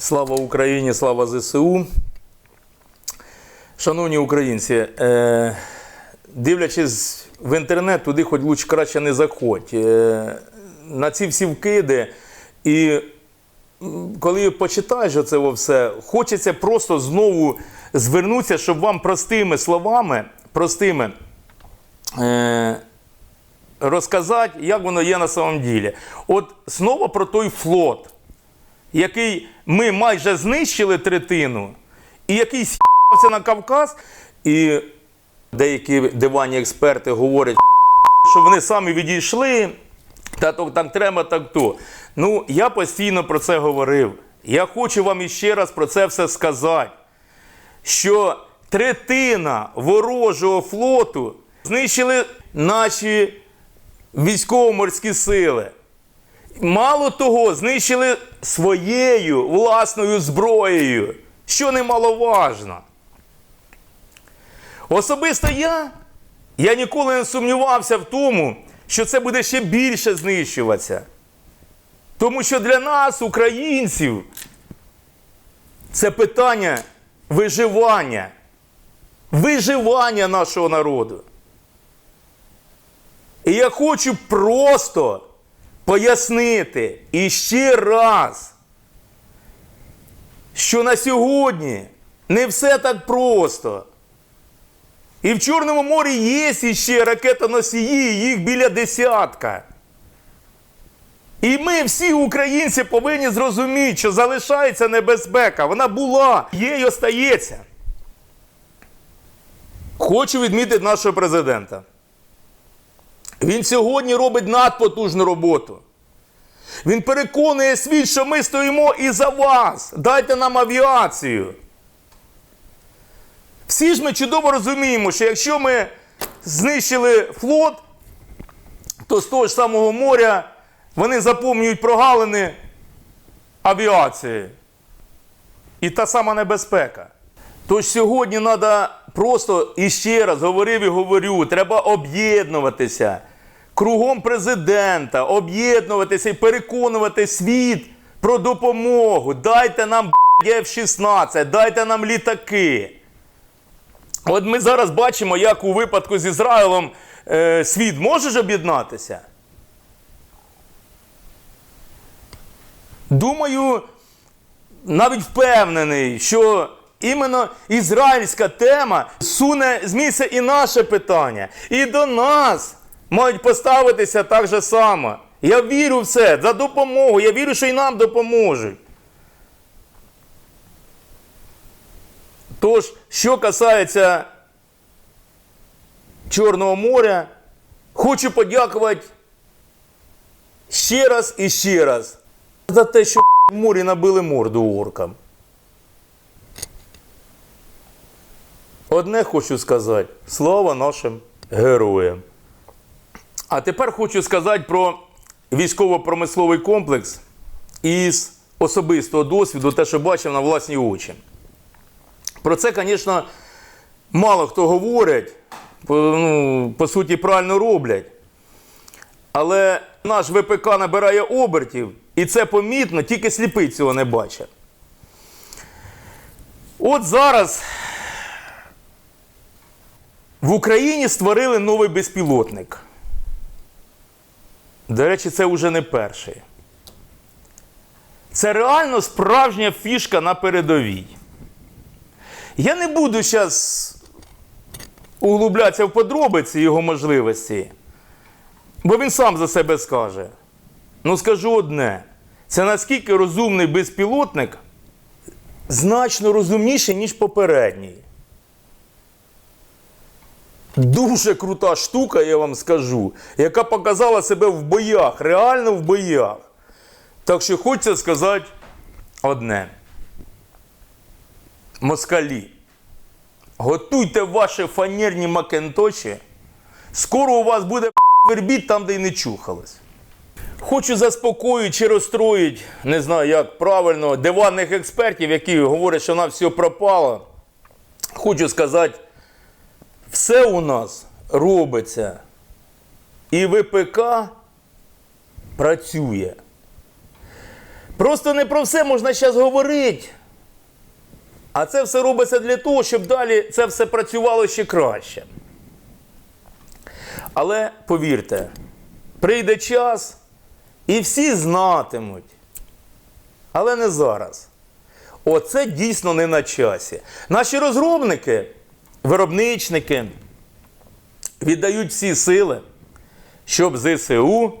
Слава Україні, слава ЗСУ. Шановні українці, е, дивлячись в інтернет, туди хоч лучше краще не заходь. Е, на ці всі вкиди. І коли почитаєш це все, хочеться просто знову звернутися, щоб вам простими словами, простими. Е, розказати, як воно є на самом ділі. От знову про той флот, який ми майже знищили третину, і який с'їбався на Кавказ, і деякі диванні експерти говорять, що вони самі відійшли, та то так треба, так то. Ну, я постійно про це говорив. Я хочу вам іще раз про це все сказати що третина ворожого флоту знищили наші військово-морські сили. Мало того, знищили своєю власною зброєю, що немаловажно. Особисто я, я ніколи не сумнівався в тому, що це буде ще більше знищуватися. Тому що для нас, українців, це питання виживання. Виживання нашого народу. І я хочу просто пояснити іще раз, що на сьогодні не все так просто. І в Чорному морі є іще ракетоносії, їх біля десятка. І ми, всі українці, повинні зрозуміти, що залишається небезпека. Вона була, є і остається. Хочу відмітити нашого президента. Він сьогодні робить надпотужну роботу. Він переконує світ, що ми стоїмо і за вас. Дайте нам авіацію. Всі ж ми чудово розуміємо, що якщо ми знищили флот, то з того ж самого моря вони заповнюють прогалини авіації. І та сама небезпека. Тож сьогодні треба просто іще раз говорив і говорю, треба об'єднуватися кругом президента, об'єднуватися і переконувати світ про допомогу. Дайте нам F-16, дайте нам літаки. От ми зараз бачимо, як у випадку з Ізраїлем е, світ може ж об'єднатися. Думаю, навіть впевнений, що іменно ізраїльська тема суне з місця і наше питання. І до нас мають поставитися так же само. Я вірю в це за допомогу. Я вірю, що і нам допоможуть. Тож, що касається Чорного моря, хочу подякувати ще раз і ще раз за те, що в морі набили морду оркам. Одне хочу сказати: слава нашим героям. А тепер хочу сказати про військово-промисловий комплекс із особистого досвіду, те, що бачив на власні очі. Про це, звісно, мало хто говорить, по, ну, по суті, правильно роблять. Але наш ВПК набирає обертів, і це помітно, тільки сліпий цього не бачить. От зараз в Україні створили новий безпілотник. До речі, це вже не перший. Це реально справжня фішка на передовій. Я не буду зараз углублятися в подробиці його можливості, бо він сам за себе скаже. Ну скажу одне: це наскільки розумний безпілотник значно розумніший, ніж попередній. Дуже крута штука, я вам скажу, яка показала себе в боях, реально в боях. Так що хочеться сказати одне. Москалі, готуйте ваші фанерні макенточі. Скоро у вас буде вербіт там, де й не чухалось. Хочу заспокоїти чи розстроїти, не знаю як правильно, диванних експертів, які говорять, що на все пропало. Хочу сказати, все у нас робиться. І ВПК працює. Просто не про все можна зараз говорити. А це все робиться для того, щоб далі це все працювало ще краще. Але повірте, прийде час, і всі знатимуть. Але не зараз. Оце дійсно не на часі. Наші розробники, виробничники віддають всі сили, щоб ЗСУ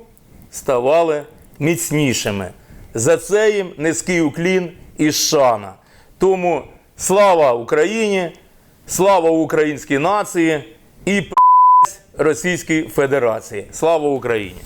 ставали міцнішими. За це їм низький уклін і шана. Тому слава Україні, слава українській нації і Російській Федерації. Слава Україні!